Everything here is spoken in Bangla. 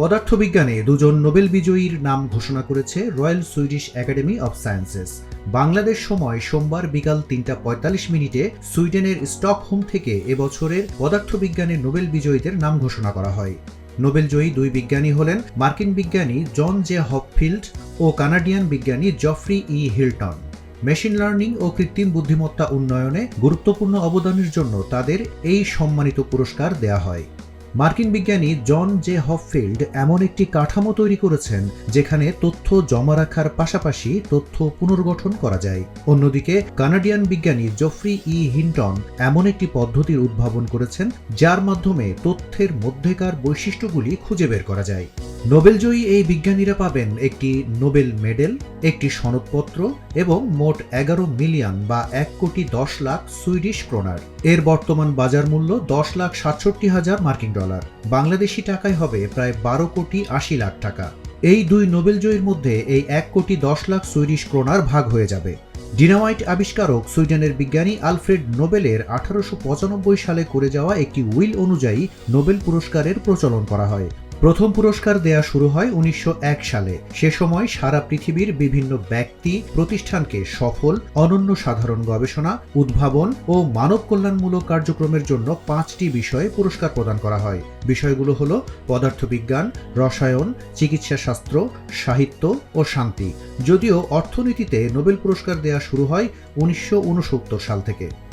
পদার্থবিজ্ঞানে দুজন নোবেল বিজয়ীর নাম ঘোষণা করেছে royal Swedish academy of sciences. Bangladesh সময় সোমবার বিকাল তিনটা পঁয়তাল্লিশ মিনিটে সুইডেনের স্টকহোম থেকে এবছরের পদার্থবিজ্ঞানের নোবেল বিজয়ীদের নাম ঘোষণা করা হয়। নোবেলজয়ী দুই বিজ্ঞানী হলেন মার্কিন বিজ্ঞানী জন জে হপফিল্ড ও কানাডিয়ান বিজ্ঞানী Geoffrey E Hinton. Machine learning ও কৃত্রিম বুদ্ধিমত্তা উন্নয়নে গুরুত্বপূর্ণ অবদানের জন্য তাদের এই সম্মানিত পুরস্কার দেয়া হয়। মার্কিন বিজ্ঞানী জন জে হফফিল্ড এমন একটি কাঠামো তৈরি করেছেন যেখানে তথ্য জমা রাখার পাশাপাশি তথ্য পুনর্গঠন করা যায়। অন্যদিকে, কানাডিয়ান বিজ্ঞানী জফরি ই হিন্টন এমন একটি পদ্ধতির উদ্ভাবন করেছেন যার মাধ্যমে তথ্যের মধ্যেকার বৈশিষ্ট্যগুলি খুঁজে বের করা যায়। নোবেলজয়ী এই বিজ্ঞানীরা পাবেন একটি নোবেল মেডেল, একটি সনদপত্র এবং মোট এগারো মিলিয়ন বা এক কোটি দশ লাখ সুইডিশ ক্রোনার। এর বর্তমান বাজার মূল্য দশ লাখ সাতষট্টি হাজার মার্কিন ডলার। বাংলাদেশি টাকায় হবে প্রায় বারো কোটি আশি লাখ টাকা। এই দুই নোবেলজয়ীর মধ্যে এই এক কোটি দশ লাখ সুইডিশ ক্রোনার ভাগ হয়ে যাবে। ডিনামাইট আবিষ্কারক সুইডেনের বিজ্ঞানী আলফ্রেড নোবেলের আঠারোশো পঁচানব্বই সালে করে যাওয়া একটি উইল অনুযায়ী নোবেল পুরস্কারের প্রচলন করা হয়। প্রথম পুরস্কার দেয়া শুরু হয় উনিশশো এক সালে। সে সময় সারা পৃথিবীর বিভিন্ন ব্যক্তি, প্রতিষ্ঠানকে সফল, অনন্য সাধারণ গবেষণা, উদ্ভাবন ও মানব কল্যাণমূলক কার্যক্রমের জন্য পাঁচটি বিষয়ে পুরস্কার প্রদান করা হয়। বিষয়গুলো হল পদার্থবিজ্ঞান, রসায়ন, চিকিৎসা শাস্ত্র, সাহিত্য ও শান্তি। যদিও অর্থনীতিতে নোবেল পুরস্কার দেয়া শুরু হয় উনিশশো উনসত্তর সাল থেকে।